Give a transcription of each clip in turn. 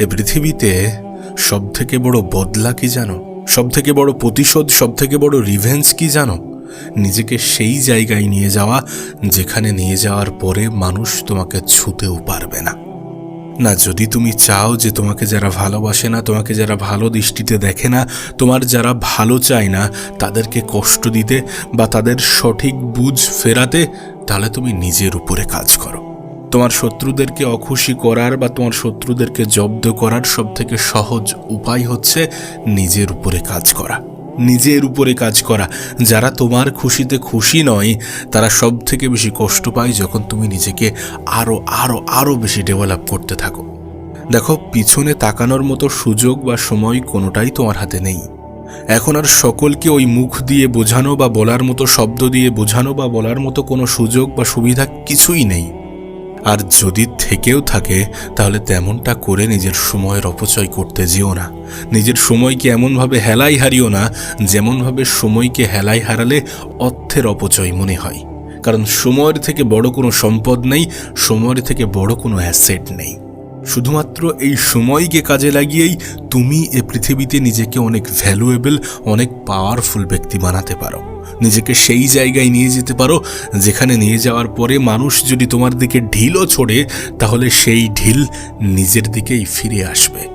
এ পৃথিবীতে সব থেকে বড় বদলা কি জানো? সব থেকে বড় প্রতিশোধ সব থেকে বড় রিভেঞ্জ কি জানো? নিজেকে সেই জায়গায় নিয়ে যাওয়া, যেখানে নিয়ে যাওয়ার পরে মানুষ তোমাকে ছুতেও পারবে না। না, যদি তুমি চাও যে তোমাকে যারা ভালোবাসে না, তোমাকে যারা ভালো দৃষ্টিতে দেখে না, তোমার যারা ভালো চায় না, তাদেরকে কষ্ট দিতে বা তাদের সঠিক বুঝ ফেরাতে, তাহলে তুমি নিজের উপরে কাজ করো। তোমার শত্রুদেরকে অখুশি করার বা তোমার শত্রুদেরকে জব্দ করার সব থেকে সহজ উপায় হচ্ছে নিজের উপরে কাজ করা। নিজের উপরে কাজ করা। যারা তোমার খুশিতে খুশি নয়, তারা সব থেকে বেশি কষ্ট পায় যখন তুমি নিজেকে আরও আরও আরও বেশি ডেভেলপ করতে থাকো। দেখো, পিছনে তাকানোর মতো সুযোগ বা সময় কোনোটাই তোমার হাতে নেই। এখন আর সকলকে ওই মুখ দিয়ে বোঝানো বা বলার মতো, শব্দ দিয়ে বোঝানো বা বলার মতো কোনো সুযোগ বা সুবিধা কিছুই নেই। আর যদি থেকেও থাকে, তাহলে তেমনটা করে নিজের সময়ের অপচয় করতে যেও না। নিজের সময়কে এমনভাবে হেলাই হারিও না, যেমনভাবে সময়কে হেলাই হারালে অর্থের অপচয় মনে হয়। কারণ সময়ের থেকে বড় কোনো সম্পদ নেই, সময়ের থেকে বড় কোনো অ্যাসেট নেই। শুধুমাত্র এই সময়কে কাজে লাগিয়েই তুমি এ পৃথিবীতে নিজেকে অনেক ভ্যালুয়েবল অনেক পাওয়ারফুল ব্যক্তি বানাতে পারো। নিজেকে সেই জায়গায় নিয়ে যেতে পারো, যেখানে নিয়ে যাওয়ার পরে মানুষ যদি তোমার দিকে ঢিলও ছোড়ে, তাহলে সেই ঢিল নিজের দিকেই ফিরে আসবে।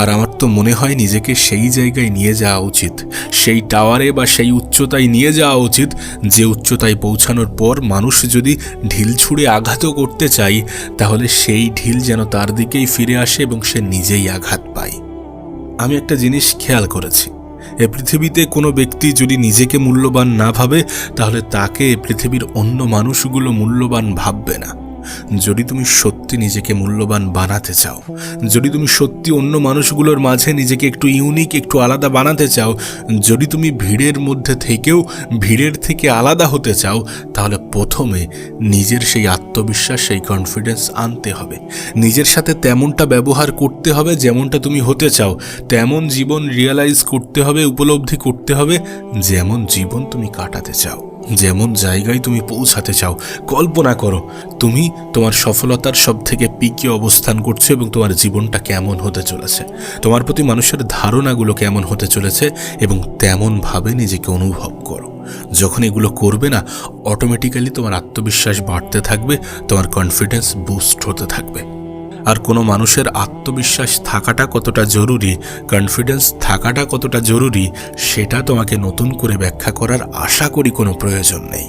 আর আমার তো মনে হয় নিজেকে সেই জায়গায় নিয়ে যাওয়া উচিত। সেই টাওয়ারে বা সেই উচ্চতায় নিয়ে যাওয়া উচিত, যে উচ্চতায় পৌঁছানোর পর মানুষ যদি ঢিল ছুঁড়ে আঘাতও করতে চাই তাহলে সেই ঢিল যেন তার দিকেই ফিরে আসে এবং সে নিজেই আঘাত পায়। আমি একটা জিনিস খেয়াল করেছি। এ পৃথিবীতে কোনো ব্যক্তি যদি নিজেকে মূল্যবান না ভাবে, তাহলে তাকে পৃথিবীর অন্য মানুষগুলো মূল্যবান ভাববে না। যদি তুমি সত্যি নিজেকে মূল্যবান বানাতে চাও, যদি তুমি সত্যি অন্য মানুষগুলোর মাঝে নিজেকে একটু ইউনিক একটু আলাদা বানাতে চাও, যদি তুমি ভিড়ের মধ্যে থেকেও ভিড়ের থেকে আলাদা হতে চাও, তাহলে প্রথমে নিজের সেই আত্মবিশ্বাস, সেই কনফিডেন্স আনতে হবে। নিজের সাথে তেমনটা ব্যবহার করতে হবে যেমনটা তুমি হতে চাও, তেমন জীবন রিয়েলাইজ করতে হবে, উপলব্ধি করতে হবে যেমন জীবন তুমি কাটাতে চাও। যেমন জায়গায় তুমি পৌঁছাতে চাও, কল্পনা করো, তুমি তোমার সফলতার সব থেকে পিকে অবস্থান করছ এবং তোমার জীবনটা কেমন হতে চলেছে। তোমার প্রতি মানুষের ধারণাগুলো কেমন হতে চলেছে এবং তেমনভাবে নিজেকে অনুভব করো। যখন এগুলো করবে না অটোমেটিক্যালি তোমার আত্মবিশ্বাস বাড়তে থাকবে, তোমার কনফিডেন্স বুস্ট হতে থাকবে। আর কোনো মানুষের আত্মবিশ্বাস থাকাটা কতটা জরুরি কনফিডেন্স থাকাটা কতটা জরুরি, সেটা তোমাকে নতুন করে ব্যাখ্যা করার আশা করি কোনো প্রয়োজন নেই।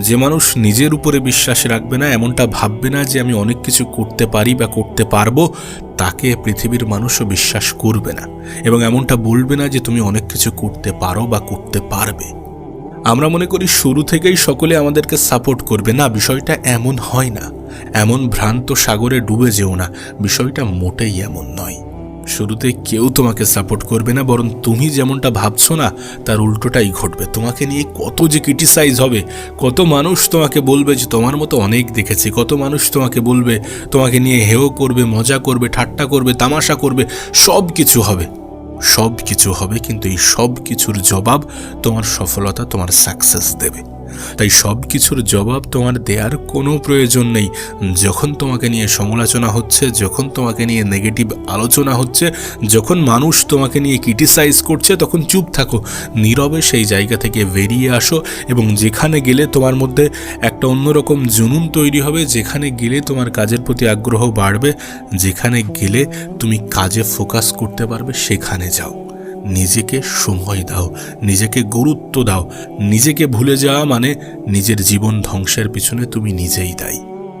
যে মানুষ নিজের উপরে বিশ্বাস রাখবে না, এমনটা ভাববে না যে আমি অনেক কিছু করতে পারি বা করতে পারব, তাকে পৃথিবীর মানুষও বিশ্বাস করবে না এবং এমনটা বলবে না যে তুমি অনেক কিছু করতে পারো বা করতে পারবে। আমরা মনে করি শুরু থেকেই সকলে আমাদেরকে সাপোর্ট করবে না, বিষয়টা এমন হয় না। এমন ভ্রান্ত সাগরে ডুবে যেও না, বিষয়টা মোটেই এমন নয়। শুরুতে কেউ তোমাকে সাপোর্ট করবে না, বরং তুমি যেমনটা ভাবছ না, তার উল্টোটাই ঘটবে। তোমাকে নিয়ে কত যে ক্রিটিসাইজ হবে, কত মানুষ তোমাকে বলবে যে তোমার মতো অনেক দেখেছি, কত মানুষ তোমাকে বলবে, তোমাকে নিয়ে হেও করবে, মজা করবে, ঠাট্টা করবে, তামাশা করবে সব কিছু হবে। সব কিছু হবে, কিন্তু এই সব কিছুর জবাব তোমার সফলতা, তোমার সাকসেস দেবে। তাই সব কিছুর জবাব তোমার দেওয়ার কোনো প্রয়োজন নেই। যখন তোমাকে নিয়ে সমালোচনা হচ্ছে, যখন তোমাকে নিয়ে নেগেটিভ আলোচনা হচ্ছে, যখন মানুষ তোমাকে নিয়ে ক্রিটিসাইজ করছে, তখন চুপ থাকো। নীরবে সেই জায়গা থেকে বেরিয়ে আসো এবং যেখানে গেলে তোমার মধ্যে একটা অন্যরকম জুনুন তৈরি হবে, যেখানে গেলে তোমার কাজের প্রতি আগ্রহ বাড়বে, যেখানে গেলে তুমি কাজে ফোকাস করতে পারবে, সেখানে যাও। নিজেকে সময় দাও, নিজেকে গুরুত্ব দাও। নিজেকে ভুলে যাওয়া মানে নিজের জীবন ধ্বংসের পিছনে তুমি নিজেই দায়ী।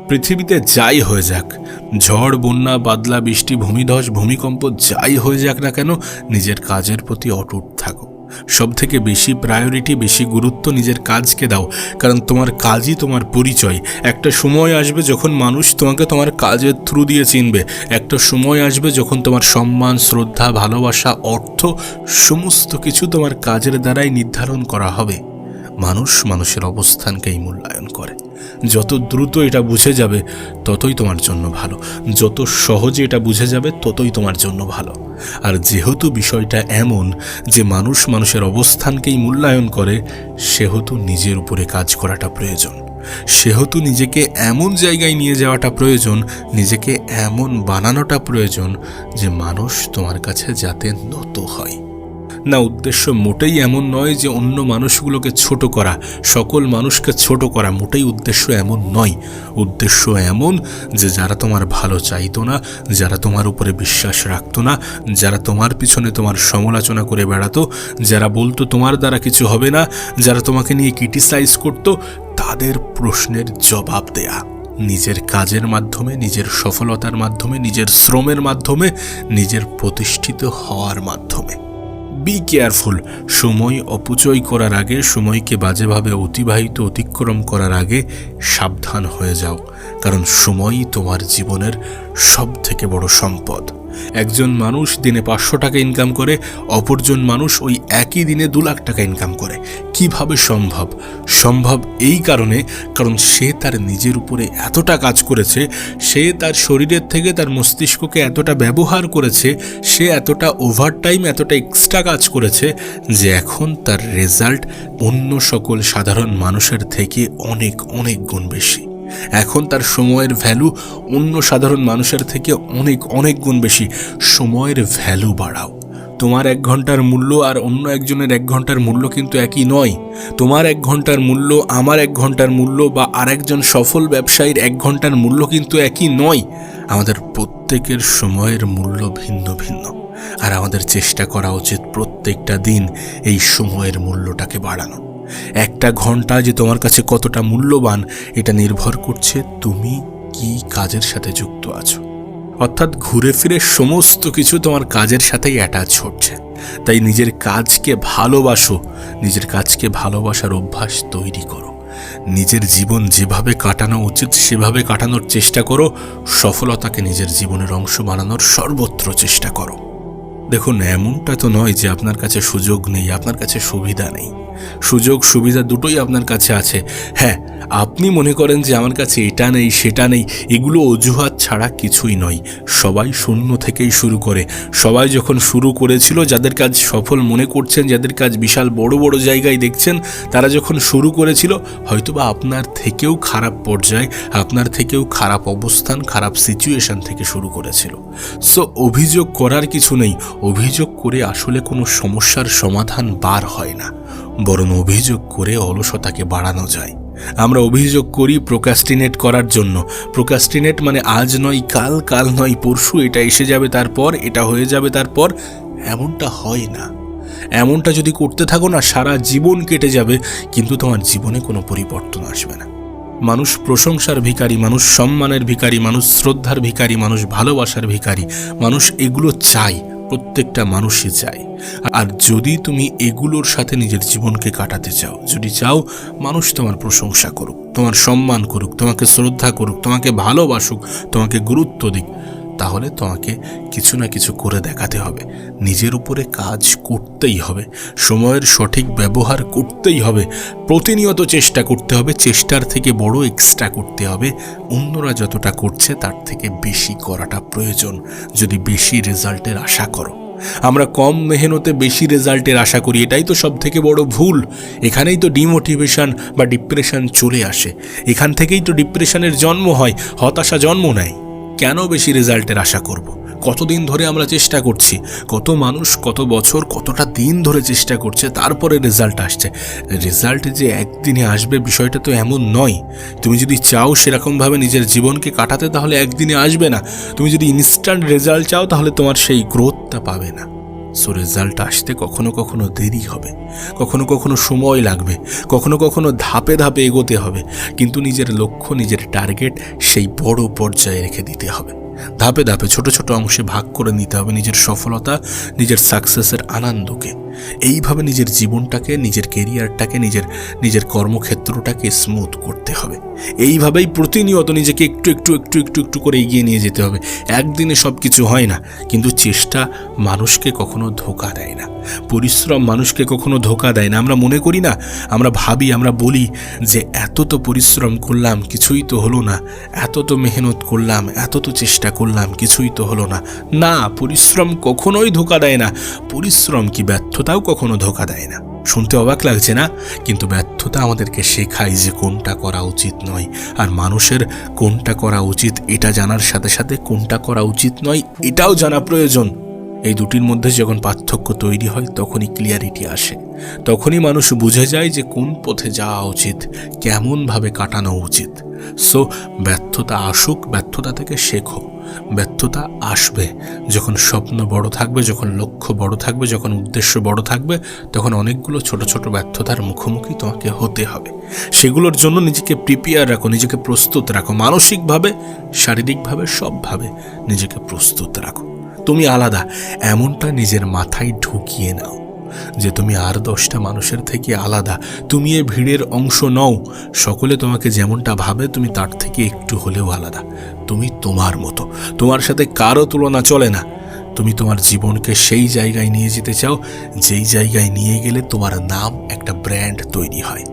পৃথিবীতে যাই হয়ে যাক, ঝড়, বন্যা, বাদলা, বৃষ্টি, ভূমিধস, ভূমিকম্প, যাই হয়ে যাক না কেন, নিজের কাজের প্রতি অটুট থাকো। সব থেকে বেশি প্রায়োরিটি বেশি গুরুত্ব নিজের কাজকে দাও। কারণ তোমার কাজই তোমার পরিচয়। একটা সময় আসবে যখন মানুষ তোমাকে তোমার কাজের থ্রু দিয়ে চিনবে। একটা সময় আসবে যখন তোমার সম্মান, শ্রদ্ধা, ভালোবাসা, অর্থ সমস্ত কিছু তোমার কাজের দ্বারাই নির্ধারণ করা হবে। মানুষ মানুষের অবস্থানকেই মূল্যায়ন করে। যত দ্রুত এটা বুঝে যাবে, ততই তোমার জন্য ভালো। যত সহজে এটা বুঝে যাবে, ততই তোমার জন্য ভালো। আর যেহেতু বিষয়টা এমন যে মানুষ মানুষের অবস্থানকেই মূল্যায়ন করে, সেহেতু নিজের উপরে কাজ করাটা প্রয়োজন। সেহেতু নিজেকে এমন জায়গায় নিয়ে যাওয়াটা প্রয়োজন, নিজেকে এমন বানানোটা প্রয়োজন যে মানুষ তোমার কাছে যাতে নত হয়। না উদ্দেশ্য মোটেই এমন নয় যে অন্য মানুষগুলোকে ছোট করা, সকল মানুষকে ছোট করা মোটেই উদ্দেশ্য এমন নয়। উদ্দেশ্য এমন যে যারা তোমার ভালো চাইতো না, যারা তোমার উপরে বিশ্বাস রাখতো না, যারা তোমার পিছনে তোমার সমালোচনা করে বেড়াতো, যারা বলতো তোমার দ্বারা কিছু হবে না, যারা তোমাকে নিয়ে ক্রিটিসাইজ করতো, তাদের প্রশ্নের জবাব দেয়া। নিজের কাজের মাধ্যমে, নিজের সফলতার মাধ্যমে, নিজের শ্রমের মাধ্যমে, নিজের প্রতিষ্ঠিত হওয়ার মাধ্যমে। বি কেয়ারফুল সময় অপচয় করার আগে সময়কে বাজেভাবে অতিবাহিত, অতিক্রম করার আগে সাবধান হয়ে যাও। কারণ সময়ই তোমার জীবনের সব থেকে বড় সম্পদ। একজন মানুষ দিনে পাঁচশো টাকা ইনকাম করে, অপরজন মানুষ ওই একই দিনে দু লাখ টাকা ইনকাম করে। কীভাবে সম্ভব? সম্ভব এই কারণে, কারণ সে তার নিজের উপরে এতটা কাজ করেছে, সে তার শরীরের থেকে তার মস্তিষ্ককে এতটা ব্যবহার করেছে, সে এতটা ওভারটাইম এতটা এক্সট্রা কাজ করেছে যে এখন তার রেজাল্ট অন্য সকল সাধারণ মানুষের থেকে অনেক অনেক গুণ বেশি। এখন তার সময়ের ভ্যালু অন্য সাধারণ মানুষের থেকে অনেক অনেক গুণ বেশি। সময়ের ভ্যালু বাড়াও। তোমার এক ঘণ্টার মূল্য আর অন্য একজনের এক ঘণ্টার মূল্য কিন্তু একই নয়। তোমার এক ঘণ্টার মূল্য, আমার এক ঘণ্টার মূল্য বা আরেকজন সফল ব্যবসায়ীর এক ঘণ্টার মূল্য কিন্তু একই নয়। আমাদের প্রত্যেকের সময়ের মূল্য ভিন্ন ভিন্ন। আর আমাদের চেষ্টা করা উচিত প্রত্যেকটা দিন এই সময়ের মূল্যটাকে বাড়ানো একটা ঘণ্টা যে তোমার কাছে কতটা মূল্যবান, এটা নির্ভর করছে তুমি কি কাজের সাথে যুক্ত আছো। অর্থাৎ ঘুরে ফিরে সমস্ত কিছু তোমার কাজের সাথেই অ্যাটাচ হচ্ছে। তাই নিজের কাজকে ভালোবাসো, নিজের কাজকে ভালোবাসার অভ্যাস তৈরি করো। নিজের জীবন যেভাবে কাটানো উচিত, সেভাবে কাটানোর চেষ্টা করো। সফলতাকে নিজের জীবনের অংশ বানানোর সর্বত্র চেষ্টা করো। দেখুন, এমনটা তো নয় যে আপনার কাছে সুযোগ নেই, আপনার কাছে সুবিধা নেই। সুযোগ, সুবিধা দুটোই আপনার কাছে আছে। হ্যাঁ আপনি মনে করেন যে আমার কাছে এটা নেই, সেটা নেই, এগুলো অজুহাত ছাড়া কিছুই নয়। সবাই শূন্য থেকেই শুরু করে। সবাই যখন শুরু করেছিল, যাদের কাজ সফল মনে করছেন, যাদের কাজ বিশাল বড় বড় জায়গায় দেখছেন, তারা যখন শুরু করেছিল, হয়তোবা আপনার থেকেও খারাপ পর্যায়ে, আপনার থেকেও খারাপ অবস্থান, খারাপ সিচুয়েশন থেকে শুরু করেছিল। সো অভিযোগ করার কিছু নেই। অভিযোগ করে আসলে কোনো সমস্যার সমাধান বার হয় না, বরং অভিযোগ করে অলসতাকে বাড়ানো যায়। আমরা অভিযোগ করি প্রোকাস্টিনেট করার জন্য। প্রোকাস্টিনেট মানে আজ নয়, কাল কাল নয়, পরশু এটা এসে যাবে তারপর, এটা হয়ে যাবে তারপর, এমনটা হয় না। এমনটা যদি করতে থাকো না, সারা জীবন কেটে যাবে, কিন্তু তোমার জীবনে কোনো পরিবর্তন আসবে না। মানুষ প্রশংসার ভিখারি, মানুষ সম্মানের ভিখারি, মানুষ শ্রদ্ধার ভিখারি, মানুষ ভালোবাসার ভিখারি, মানুষ এগুলো চায়। প্রত্যেকটা মানুষই চায়। আর যদি তুমি এগুলোর সাথে নিজের জীবনকে কাটাতে চাও, যদি চাও মানুষ তোমার প্রশংসা করুক, তোমার সম্মান করুক, তোমাকে শ্রদ্ধা করুক, তোমাকে ভালোবাসুক, তোমাকে গুরুত্ব দিক তাহলে তোমাকে কিছু না কিছু করে দেখাতে হবে। নিজের উপরে কাজ করতেই হবে, সময়ের সঠিক ব্যবহার করতেই হবে, প্রতিনিয়ত চেষ্টা করতে হবে, চেষ্টার থেকে বড় এক্সট্রা করতে হবে। অন্যরা যতটা করছে তার থেকে বেশি করাটা প্রয়োজন, যদি বেশি রেজাল্টের আশা করো। আমরা কম মেহনতে বেশি রেজাল্টের আশা করি, এটাই তো সব থেকে বড় ভুল। এখানেই তো ডিমোটিভেশন বা ডিপ্রেশন চলে আসে। এখান থেকেই তো ডিপ্রেশনের জন্ম হয়, হতাশা জন্ম নেয়। কেন বেশি রেজাল্টের আশা করব। কতদিন ধরে আমরা চেষ্টা করছি, কত মানুষ, কত বছর, কতটা দিন ধরে চেষ্টা করছে, তারপরে রেজাল্ট আসছে। রেজাল্ট যে একদিনে আসবে বিষয়টা তো এমন নয়। তুমি যদি চাও সেরকমভাবে নিজের জীবনকে কাটাতে, তাহলে একদিনে আসবে না। তুমি যদি ইনস্ট্যান্ট রেজাল্ট চাও, তাহলে তোমার সেই গ্রোথটা পাবে না। সো রেজাল্ট আসতে কখনো কখনো দেরি হবে। কখনো কখনো সময় লাগবে। কখনো কখনো ধাপে ধাপে এগোতে হবে। কিন্তু নিজের লক্ষ্য, নিজের টার্গেট সেই বড় পর্যায়ে রেখে দিতে হবে। ধাপে ধাপে ছোট ছোট অংশে ভাগ করে নিতে হবে নিজের সফলতা, নিজের সাকসেসের আনন্দকে। এইভাবে নিজের জীবনটাকে, নিজের কেরিয়ারটাকে নিজের নিজের কর্মক্ষেত্রটাকে স্মুথ করতে হবে। এইভাবেই প্রতিনিয়ত নিজেকে একটু একটু একটু একটু একটু করে এগিয়ে নিয়ে যেতে হবে। একদিনে সব কিছু হয় না, কিন্তু চেষ্টা মানুষকে কখনো ধোকা দেয় না। পরিশ্রম মানুষকে কখনো ধোকা দেয় না। আমরা মনে করি না, আমরা ভাবি, আমরা বলি যে এত তো পরিশ্রম করলাম, কিছুই তো হলো না। এত তো মেহনত করলাম, এত তো চেষ্টা করলাম, কিছুই তো হলো না। না, পরিশ্রম কখনোই ধোকা দেয় না। পরিশ্রম কি ব্যর্থতাও কখনো ধোকা দেয় না। শুনতে অবাক লাগছে না? কিন্তু ব্যর্থতা আমাদেরকে শেখায় যে কোনটা করা উচিত নয়। আর মানুষের কোনটা করা উচিত, এটা জানার সাথে সাথে কোনটা করা উচিত নয়, এটাও জানা প্রয়োজন। এই দুটির মধ্যে যখন পার্থক্য তৈরি হয়, তখনই ক্লিয়ারিটি আসে। তখনই মানুষ বুঝে যায় যে কোন পথে যাওয়া উচিত, কেমনভাবে কাটানো উচিত। সো ব্যর্থতা আসুক, ব্যর্থতা থেকে শেখো। ব্যর্থতা আসবে। যখন স্বপ্ন বড় থাকবে, যখন লক্ষ্য বড় থাকবে, যখন উদ্দেশ্য বড় থাকবে, তখন অনেকগুলো ছোট ছোট ব্যর্থতার মুখোমুখি তোমাকে হতে হবে। সেগুলোর জন্য নিজেকে প্রিপেয়ার রাখো, নিজেকে প্রস্তুত রাখো। মানসিকভাবে, শারীরিকভাবে, সবভাবে নিজেকে প্রস্তুত রাখো। তুমি আলাদা, এমনটা নিজের মাথায় ঢুকিয়ে নাও। যে তুমি আর দশটা মানুষের থেকে আলাদা। তুমি এ ভিড়ের অংশ নও। সকলে তোমাকে যেমনটা ভাবে, তুমি তার থেকে একটু হলেও আলাদা। তুমি তোমার মতো। তোমার সাথে কারও তুলনা চলে না। তুমি তোমার জীবনকে সেই জায়গায় নিয়ে যেতে চাও, যেই জায়গায় নিয়ে গেলে তোমার নাম একটা ব্র্যান্ড তৈরি হয়।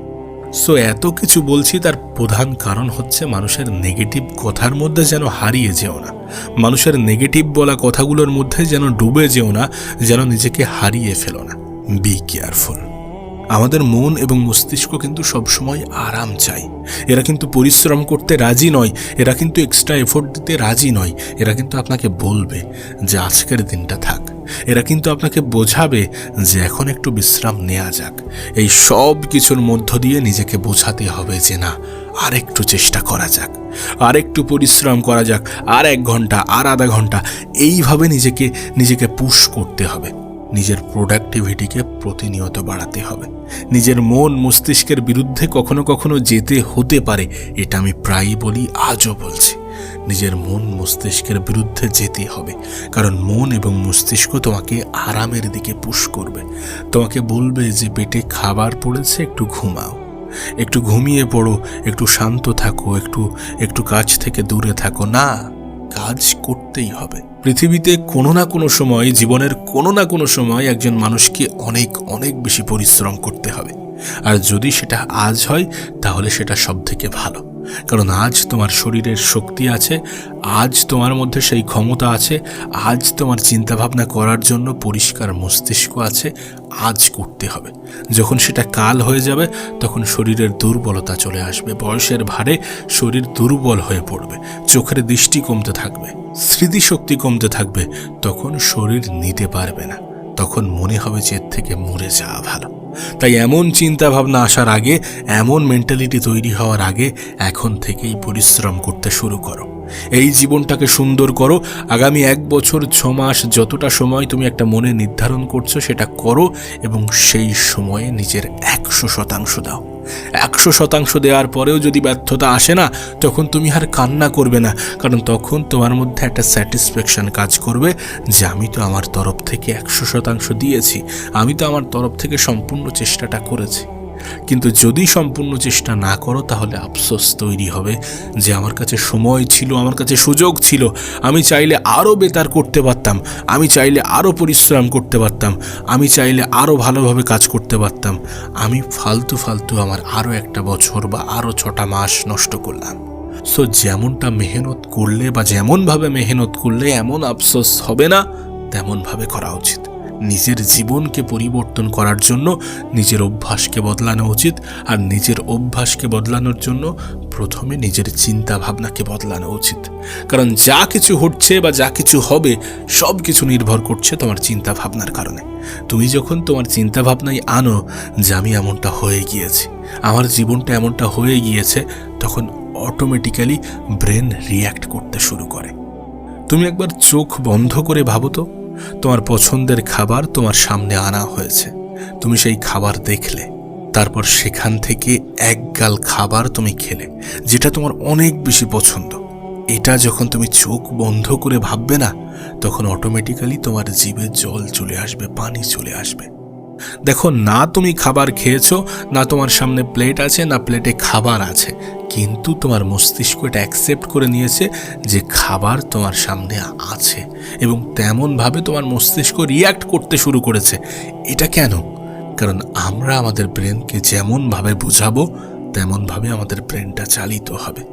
সো এত কিছু বলছি, তার প্রধান কারণ হচ্ছে মানুষের নেগেটিভ কথার মধ্যে যেন হারিয়ে যেও না। মানুষের নেগেটিভ বলা কথাগুলোর মধ্যে যেন ডুবে যেও না, যেন নিজেকে হারিয়ে ফেলো না। বি কেয়ারফুল আমাদের মন এবং মস্তিষ্ক কিন্তু সবসময় আরাম চাই এরা কিন্তু পরিশ্রম করতে রাজি নয়, এরা কিন্তু এক্সট্রা এফোর্ট দিতে রাজি নয়। এরা কিন্তু আপনাকে বলবে যে আজকের দিনটা থাক। এরা কিন্তু আপনাকে বোঝাবে যে এখন একটু বিশ্রাম নেওয়া যাক। এই সব কিছুর মধ্য দিয়ে নিজেকে বোঝাতে হবে যে না, আর একটু চেষ্টা করা যাক। আর একটু পরিশ্রম করা যাক। আর এক ঘণ্টা, আর আধা ঘণ্টা, এইভাবে নিজেকে নিজেকে পুশ করতে হবে। নিজের প্রোডাক্টিভিটিকে প্রতিনিয়ত বাড়াতে হবে। নিজের মন মস্তিষ্কের বিরুদ্ধে কখনো কখনো যেতে হতে পারে, এটা আমি প্রায়ই বলি, আজও বলছি। নিজের মন মস্তিষ্কের বিরুদ্ধে যেতে হবে, কারণ মন এবং মস্তিষ্ক তোমাকে আরামের দিকে পুশ করবে। তোমাকে বলবে যে, পেটে খাবার পড়েছে, একটু ঘুমাও। একটু ঘুমিয়ে পড়ো, একটু শান্ত থাকো, একটু একটু কাজ থেকে দূরে থাকো। না কাজ করতেই হবে। পৃথিবীতে কোনো না কোনো সময়, জীবনের কোনো না কোনো সময় একজন মানুষকে অনেক অনেক বেশি পরিশ্রম করতে হবে। আর যদি সেটা আজ হয়, তাহলে সেটা সব থেকে ভালো। কারণ আজ তোমার শরীরের শক্তি আছে, আজ তোমার মধ্যে সেই ক্ষমতা আছে, আজ তোমার চিন্তাভাবনা করার জন্য পরিষ্কার মস্তিষ্ক আছে, আজ করতে হবে। যখন সেটা কাল হয়ে যাবে, তখন শরীরের দুর্বলতা চলে আসবে। বয়সের ভারে শরীর দুর্বল হয়ে পড়বে, চোখের দৃষ্টি কমতে থাকবে, স্মৃতিশক্তি কমতে থাকবে, তখন শরীর নিতে পারবে না। তখন মনে হবে যে এর থেকে মরে যাওয়া ভালো। তাই এমন চিন্তা ভাবনা আসার আগে, এমন মেন্টালিটি তৈরি হওয়ার আগে এখন থেকেই পরিশ্রম করতে শুরু করো। এই জীবনটাকে সুন্দর করো। আগামী এক বছর, ছ মাস, যতটা সময় তুমি একটা মনে নির্ধারণ করছ সেটা করো এবং সেই সময়ে নিজের একশো শতাংশ দাও। একশো শতাংশ দেওয়ার পরেও যদি ব্যর্থতা আসে না, তখন তুমি আর কান্না করবে না, কারণ তখন তোমার মধ্যে একটা স্যাটিসফ্যাকশান কাজ করবে যে আমি তো আমার তরফ থেকে একশো শতাংশ দিয়েছি, আমি তো আমার তরফ থেকে সম্পূর্ণ চেষ্টাটা করেছি। কিন্তু যদি সম্পূর্ণ চেষ্টা না করো, তাহলে আফসোস তৈরি হবে যে আমার কাছে সময় ছিল, আমার কাছে সুযোগ ছিল। আমি চাইলে আরও বেতার করতে পারতাম, আমি চাইলে আরও পরিশ্রম করতে পারতাম, আমি চাইলে আরও ভালোভাবে কাজ করতে পারতাম। আমি ফালতু ফালতু আমার আরও একটা বছর বা আরও ছটা মাস নষ্ট করলাম। সো যেমনটা মেহনত করলে বা যেমনভাবে মেহনত করলে এমন আফসোস হবে না, তেমনভাবে করা উচিত। নিজের জীবনকে পরিবর্তন করার জন্য, নিজের অভ্যাসকে বদলানো উচিত আর নিজের অভ্যাসকে বদলানোর জন্য প্রথমে নিজের চিন্তা ভাবনাকে বদলানো উচিত। কারণ যা কিছু হচ্ছে বা যা কিছু হবে সব কিছু নির্ভর করছে তোমার চিন্তা ভাবনার কারণে। তুমি যখন তোমার চিন্তা ভাবনায় আনো যে আমি এমনটা হয়ে গিয়েছি, আমার জীবনটা এমনটা হয়ে গিয়েছে, তখন অটোমেটিক্যালি ব্রেন রিয়্যাক্ট করতে শুরু করে। তুমি একবার চোখ বন্ধ করে ভাবো তো তোমার পছন্দের খাবার তোমার সামনে আনা হয়েছে। তুমি সেই খাবার দেখলে, তারপর সেখান থেকে এক গাল খাবার তুমি খেলে, যেটা তোমার অনেক বেশি পছন্দ। এটা যখন তুমি চোখ বন্ধ করে ভাববে না, তখন অটোমেটিক্যালি তোমার জিভে জল চলে আসবে, পানি চলে আসবে। দেখো, না তুমি খাবার খেয়েছো, না তোমার সামনে প্লেট আছে, না প্লেটে খাবার আছে। কিন্তু তোমার মস্তিষ্ক এটা অ্যাকসেপ্ট করে নিয়েছে যে খাবার তোমার সামনে আছে এবং তেমনভাবে তোমার মস্তিষ্ক রিয়্যাক্ট করতে শুরু করেছে। এটা কেন? কারণ আমরা আমাদের ব্রেনকে যেমনভাবে বোঝাবো, তেমনভাবে আমাদের ব্রেনটা চালিত হবে।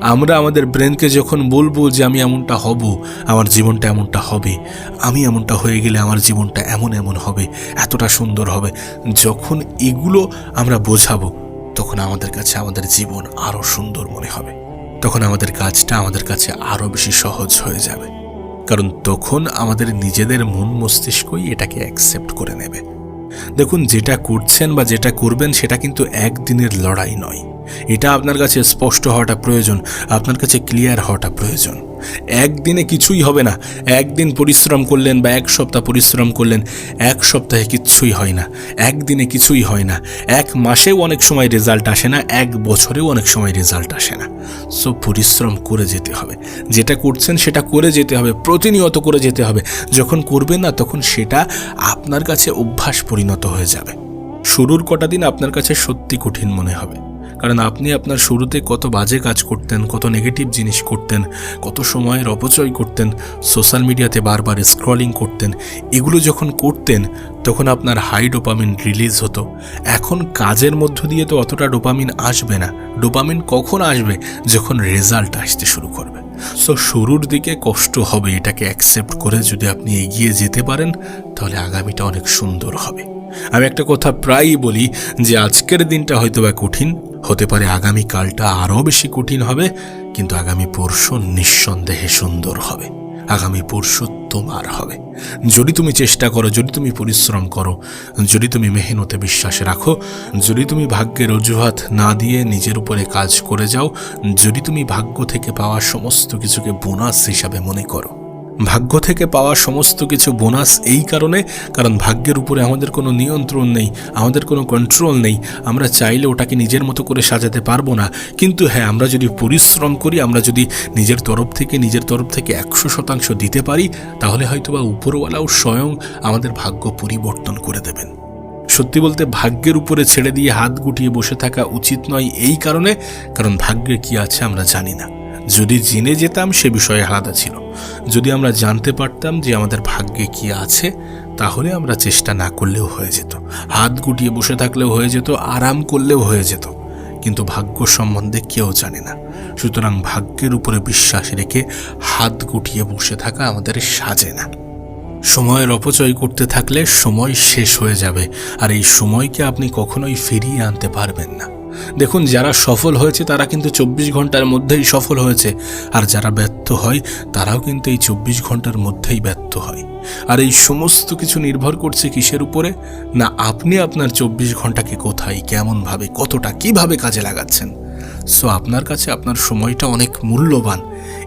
আমরা আমাদের ব্রেনকে যখন বলব যে আমি এমনটা হব, আমার জীবনটা এমনটা হবে, আমি এমনটা হয়ে গেলে আমার জীবনটা এমন এমন হবে, এতটা সুন্দর হবে, যখন এগুলো আমরা বোঝাবো তখন আমাদের কাছে আমাদের জীবন আরও সুন্দর মনে হবে। তখন আমাদের কাজটা আমাদের কাছে আরও বেশি সহজ হয়ে যাবে। কারণ তখন আমাদের নিজেদের মন মস্তিষ্কই এটাকে অ্যাকসেপ্ট করে নেবে। দেখুন, যেটা করছেন বা যেটা করবেন সেটা কিন্তু একদিনের লড়াই নয়। এটা আপনার কাছে স্পষ্ট হওয়াটা প্রয়োজন, আপনার কাছে ক্লিয়ার হওয়াটা প্রয়োজন। একদিনে কিছুই হবে না। একদিন পরিশ্রম করলেন বা এক সপ্তাহ পরিশ্রম করলেন, এক সপ্তাহে কিচ্ছুই হয় না। একদিনে কিছুই হয় না। এক মাসেও অনেক সময় রেজাল্ট আসে না, এক বছরেও অনেক সময় রেজাল্ট আসে না। সো পরিশ্রম করে যেতে হবে। যেটা করছেন সেটা করে যেতে হবে, প্রতিনিয়ত করে যেতে হবে। যখন করবেন না, তখন সেটা আপনার কাছে অভ্যাস পরিণত হয়ে যাবে। শুরুর কটা দিন আপনার কাছে সত্যি কঠিন মনে হবে। কারণ আপনি আপনার শুরুতে কত বাজে কাজ করতেন, কত নেগেটিভ জিনিস করতেন, কত সময়ের অপচয় করতেন সোশ্যাল মিডিয়াতে বারবার স্ক্রলিং করতেন, এগুলো যখন করতেন, তখন আপনার হাই ডোপামিন রিলিজ হতো। এখন কাজের মধ্য দিয়ে তো অতটা ডোপামিন আসবে না। ডোপামিন কখন আসবে? যখন রেজাল্ট আসতে শুরু করবে। সো শুরুর দিকে কষ্ট হবে এটাকে অ্যাকসেপ্ট করে যদি আপনি এগিয়ে যেতে পারেন, তাহলে আগামীটা অনেক সুন্দর হবে। আমি একটা কথা প্রায়ই বলি যে আজকের দিনটা হয়তো বা কঠিন, হতে পারে আগামী কালটা আরও বেশি কঠিন হবে, কিন্তু আগামী পরশু নিঃসন্দেহে সুন্দর হবে। আগামী পরশু তোমার হবে। যদি তুমি চেষ্টা করো, যদি তুমি পরিশ্রম করো, যদি তুমি মেহনতে বিশ্বাস রাখো, যদি তুমি ভাগ্যের অজুহাত না দিয়ে নিজের উপরে কাজ করে যাও, যদি তুমি ভাগ্য থেকে পাওয়া সমস্ত কিছুকে বোনাস হিসাবে মনে করো। ভাগ্য থেকে পাওয়া সমস্ত কিছু বোনাস এই কারণে, কারণ ভাগ্যের উপরে আমাদের কোনো নিয়ন্ত্রণ নেই, আমাদের কোনো কন্ট্রোল নেই, আমরা চাইলে ওটাকে নিজের মতো করে সাজাতে পারব না। কিন্তু হ্যাঁ আমরা যদি পরিশ্রম করি, আমরা যদি নিজের তরফ থেকে, নিজের তরফ থেকে একশো শতাংশ দিতে পারি, তাহলে হয়তোবা উপরওয়ালাও স্বয়ং আমাদের ভাগ্য পরিবর্তন করে দেবেন। সত্যি বলতে ভাগ্যের উপরে ছেড়ে দিয়ে হাত গুটিয়ে বসে থাকা উচিত নয় এই কারণে, কারণ ভাগ্যে কি আছে আমরা জানি না। যদি জেনে যেতাম সে বিষয়ে আলাদা ছিল। যদি আমরা জানতে পারতাম যে আমাদের ভাগ্যে কি আছে, তাহলে আমরা চেষ্টা না করলেও হয়ে যেত। হাত গুটিয়ে বসে থাকলেও হয়ে যেত, আরাম করলেও হয়ে যেত। কিন্তু ভাগ্য সম্বন্ধে কেউ জানে না। সুতরাং ভাগ্যের উপরে বিশ্বাস রেখে হাত গুটিয়ে বসে থাকা আমাদের সাজে না। সময়ের অপচয় করতে থাকলে সময় শেষ হয়ে যাবে, আর এই সময়কে আপনি কখনোই ফিরিয়ে আনতে পারবেন না। দেখুন, যারা সফল হয়েছে, তারা কিন্তু চব্বিশ ঘণ্টার মধ্যেই সফল হয়েছে। আর যারা ব্যর্থ হয়, তারাও কিন্তু এই চব্বিশ ঘণ্টার মধ্যেই ব্যর্থ হয়। আর এই সমস্ত কিছু নির্ভর করছে কিসের উপরে? না, আপনি আপনার চব্বিশ ঘন্টাকে কোথায়, কেমনভাবে, কতটা, কীভাবে কাজে লাগাচ্ছেন? সো, আপনার কাছে আপনার সময়টা অনেক মূল্যবান।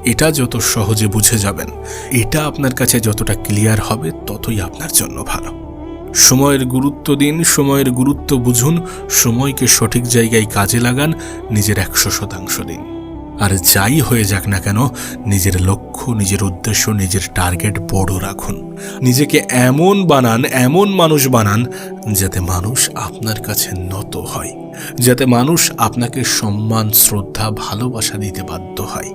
এটা যত সহজে বুঝে যাবেন। এটা আপনার কাছে যতটা ক্লিয়ার হবে, ততই আপনার জন্য ভালো। সময়ের গুরুত্ব দিন, সময়ের গুরুত্ব বুঝুন, সময়কে সঠিক জায়গায় কাজে লাগান, নিজের একশো শতাংশ দিন। আর যাই হয়ে যাক না কেন, নিজের লক্ষ্য, নিজের উদ্দেশ্য, নিজের টার্গেট বড় রাখুন। নিজেকে এমন বানান, এমন মানুষ বানান, যাতে মানুষ আপনার কাছে নত হয়, যাতে মানুষ আপনাকে সম্মান, শ্রদ্ধা, ভালোবাসা দিতে বাধ্য হয়।